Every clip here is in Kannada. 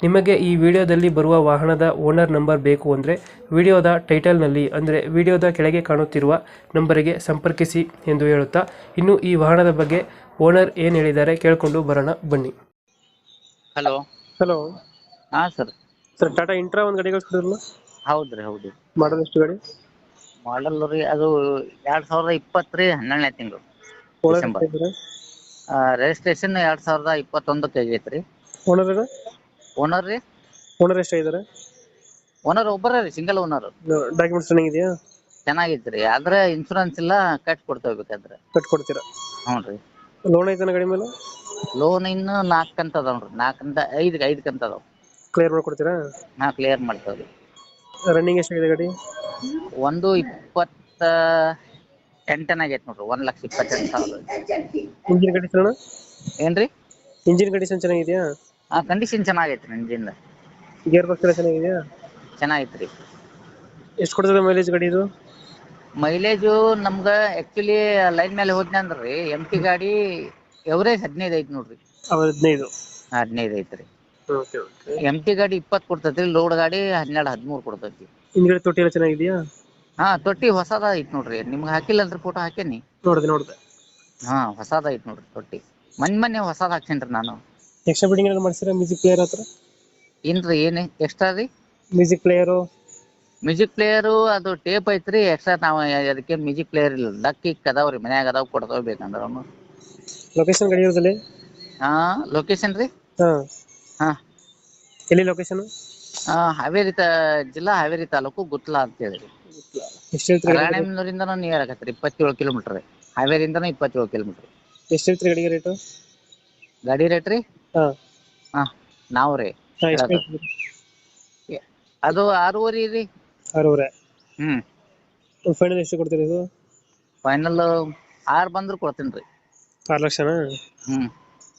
ನಿಮಗೆ ಈ ವಿಡಿಯೋದಲ್ಲಿ ಬರುವ ವಾಹನದ ಓನರ್ ನಂಬರ್ ಬೇಕು ಅಂದರೆ ವಿಡಿಯೋದ ಟೈಟಲ್ನಲ್ಲಿ ಅಂದರೆ ವಿಡಿಯೋದ ಕೆಳಗೆ ಕಾಣುತ್ತಿರುವ ನಂಬರಿಗೆ ಸಂಪರ್ಕಿಸಿ ಎಂದು ಹೇಳುತ್ತಾ ಇನ್ನು ಈ ವಾಹನದ ಬಗ್ಗೆ ಓನರ್ ಏನು ಹೇಳಿದ್ದಾರೆ ಕೇಳಿಕೊಂಡು ಬರೋಣ ಬನ್ನಿ. ಹಲೋ. ಹಲೋ. ಹಾ ಸರ್. ಸರ್ ಟಾಟಾ ಇಂಟ್ರಾ ಒಂದು ಗಾಡಿ ಕಳಿಸ್ಕೊಡಿರಲ್ಲ ಹೌದ್ರಿ ಹೌದು. ಮಾಡಲ್ ಎಷ್ಟು ಗಾಡಿ? ಮಾಡಲ್ ರೀ ಅದು ಎರಡ್ ಸಾವಿರದ ಇಪ್ಪತ್ತು ರೀ ಹನ್ನೆರಡನೇ ತಿಂಗಳು ಡಿಸೆಂಬರ್. ರಿಜಿಸ್ಟ್ರೇಷನ್ ಎರಡ್ ಸಾವಿರದ ಇಪ್ಪತ್ತೊಂದಕ್ಕೆ ಆಗೈತೆ ರೀ ಓನರ್ ಓನರ್ ರೀ? ಓನರ್ ಎಷ್ಟಾಗಿದ್ದಾರೆ ಓನರ್ ಒಬ್ಬರೇ ರೀ ಸಿಂಗಲ್ ಓನರ್ ಡಾಕ್ಯುಮೆಂಟ್ಸ್ ಚೆನ್ನಾಗಿದೆಯಾ? ಚೆನ್ನಾಗಿದೆ ರೀ ಆದ್ರೆ ಇನ್ಶೂರೆನ್ಸ್ ಇಲ್ಲ ಕಟ್ ಕೊಡ್ತೇವೆ ಬೇಕಾದ್ರೆ. ಕಟ್ಕೊಡ್ತೀರಾ ಹ್ಞೂ ರೀ. ಲೋನ್ ಐತನ ಗಾಡಿ ಮೇಲೆ? ಲೋನ್ ಇನ್ನು ನಾಲ್ಕು ಕಂತ ಅದಾವ ರೀ ಕಂತ ಐದು ಐದು ಕಂತ ಅದಾವ. ಕ್ಲಿಯರ್ ಮಾಡ್ಕೊಡ್ತೀರಾ? ನಾ ಕ್ಲಿಯರ್ ಮಾಡ್ತೇವೆ ರೀ. ರನ್ನಿಂಗ್ ಎಷ್ಟಾಗಿದೆ ಗಡಿ? ಒಂದು ಇಪ್ಪತ್ತ ಎಂಟನ ಆಗೈತೆ ನೋಡ್ರಿ ಒಂದ್ ಲಕ್ಷ ಇಪ್ಪತ್ತೆಂಟು ಸಾವಿರ. ಇಂಜಿನ್ ಕಂಡೀಷನ್ ಏನ್ರಿ? ಇಂಜಿನ್ ಕಂಡೀಷನ್ ಚೆನ್ನಾಗಿದೆಯಾ? ಆ ಕಂಡೀಷನ್ ಚೆನ್ನಾಗೈತೆ ಇಂಜಿನ್ ಗೇರ್ ಬಾಕ್ಸ್ ಎಲ್ಲ ಚೆನ್ನಾಗಿದೆಯಾ? ಚೆನ್ನಾಗೈತ್ರಿ. ಎಷ್ಟು ಕೊಡ್ತದೆ ಮೈಲೇಜ್ ಗಾಡಿ ಇದು? ಮೈಲೇಜು ನಮ್ಗ ಆ್ಯಕ್ಚುಲಿ ಲೈನ್ ಮೇಲೆ ಹೋದ್ನೆ ಅಂದ್ರಿ ಎಂ ಟಿ ಗಾಡಿ ಎವರೇಜ್ ಹದಿನೈದು ಐತಿ ನೋಡ್ರಿ. ಹದಿನೈದು. ಹದಿನೈದು ಐತ್ರಿ. ಓಕೆ ಓಕೆ ಎಂ ಟಿ ಗಾಡಿ ಇಪ್ಪತ್ತು ಕೊಡ್ತೈತ್ರಿ ಲೋಡ್ ಗಾಡಿ ಹನ್ನೆರಡು ಹದಿಮೂರು ಕೊಡ್ತೈತಿ. ಹಿಂದ್ಗಡೆ ತೊಟ್ಟಿ ಎಲ್ಲ ಚೆನ್ನಾಗಿದೆಯಾ? ಹಾ ತೊಟ್ಟಿ ಹೊಸದ ಐತಿ ನೋಡ್ರಿ. ನಿಮ್ಗೆ ಹಾಕಿಲ್ಲ ಅಂದ್ರೆ ಫೋಟೋ ಹಾಕೇನಿ. ನೋಡಿದೆ ನೋಡಿದೆ. ಹಾ ಹೊಸದ ಐತಿ ನೋಡ್ರಿ ತೊಟ್ಟಿ. ಮೊನ್ನೆ ಮೊನ್ನೆ ಹೊಸದ ಹಾಕ್ಸೇನ್ರಿ ನಾನು. ಎಕ್ಸ್ಟ್ರಾ ಬಿಡಿಂಗ್ ಏನಾದ್ರು ಮಾಡ್ಸಿರಾ ಮ್ಯೂಸಿಕ್ ಪ್ಲೇಯರ್ ಹತ್ರ? ಏನ್ರಿ ಏನ್ ಎಕ್ಸ್ಟ್ರಾ ರೀ ಮ್ಯೂಸಿಕ್ ಪ್ಲೇಯರು ಮ್ಯೂಸಿಕ್ ಪ್ಲೇಯರು ಅದು ಟೇಪ್ ಐತ್ರಿ ಎಕ್ಸ್ಟ್ರಾ ನಾವು ಅದಕ್ಕೆ ಮ್ಯೂಸಿಕ್ ಪ್ಲೇಯರ್ ಇಲ್ಲ. ಡಕ್ಕಿ ಅದಾವ್ರಿ ಮನ್ಯಾಗ ಅದಾವ ಕೊಡ್ತಾವ ಬೇಕಂದ್ರ ಅವನು ಲೊಕೇಶನ್ ಗಡಿ ಇರೋದಲ್ಲಿ? ಹಾ ಲೊಕೇಶನ್ ರೀ? ಹಾ. ಹಾ. ಎಲ್ಲಿ ಲೊಕೇಶನ್ ಆ, ಹಾವೇರಿ ತಾ ಜಿಲ್ಲಾ ಹಾವೇರಿ ತಾಲೂಕು ಗುತ್ಲಾ ಅಂತ ಹೇಳಿ ಎಷ್ಟು ಹೇಳ್ತೀರಿ ಗಾಡಿ ರಾಣೆಬೆನ್ನೂರಿಂದನೂ ನಿಯರ್ ಆಗತ್ತೆ ಇಪ್ಪತ್ತೇಳು ಕಿಲೋಮೀಟರ್ ಹಾವೇರಿಯಿಂದನೂ ಇಪ್ಪತ್ತೇಳು ಕಿಲೋಮೀಟರ್ ಎಷ್ಟು ಹೇಳ್ತೀರಿ ಗಾಡಿಗೆ ರೇಟು? ಗಾಡಿ ರೇಟ್ ರೀ? ಹಾ. ನಾವು ರೀ ಅದು ಆರೂವರೆ ರೀ ಆರೂವರೆ. ಹ್ಮ್. ಫೈನಲ್ ಎಷ್ಟು ಕೊಡ್ತೀರಿ ಇದು? ಫೈನಲ್ ಆರ್ ಬಂದ್ರು ಕೊಡ್ತೀನಿ ರೀ. ಆರು ಲಕ್ಷನಾ? ಹ್ಮ್.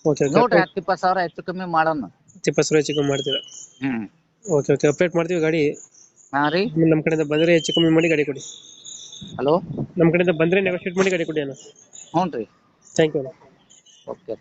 ಓಕೆ ನೋಡ್ರಿ ಹತ್ತು ಇಪ್ಪತ್ತು ಸಾವಿರ ಹೆಚ್ಚು ಕಮ್ಮಿ ಮಾಡೋಣ. ಇಪ್ಪತ್ತು ಸಾವಿರ ಹೆಚ್ಚು ಕಮ್ಮಿ ಮಾಡ್ತೀರಾ? ಹ್ಮ್. ಓಕೆ ಓಕೆ ಅಪ್ಡೇಟ್ ಮಾಡ್ತೀವಿ ಗಾಡಿ. ಹಾ ರೀ. ನಮ್ಮ ಕಡೆಯಿಂದ ಬಂದರೆ ಹೆಚ್ಚು ಕಮ್ಮಿ ಮಾಡಿ ಗಾಡಿ ಕೊಡಿ. ಹಲೋ ನಮ್ಮ ಕಡೆಯಿಂದ ಬಂದ್ರೆ ನೆಗೋಷಿಯೇಟ್ ಮಾಡಿ ಗಾಡಿ ಕೊಡಿ ಅಣ್ಣ. ಹ್ಞೂ ರೀ. ಥ್ಯಾಂಕ್ ಯು ಅಣ್ಣ. ಓಕೆ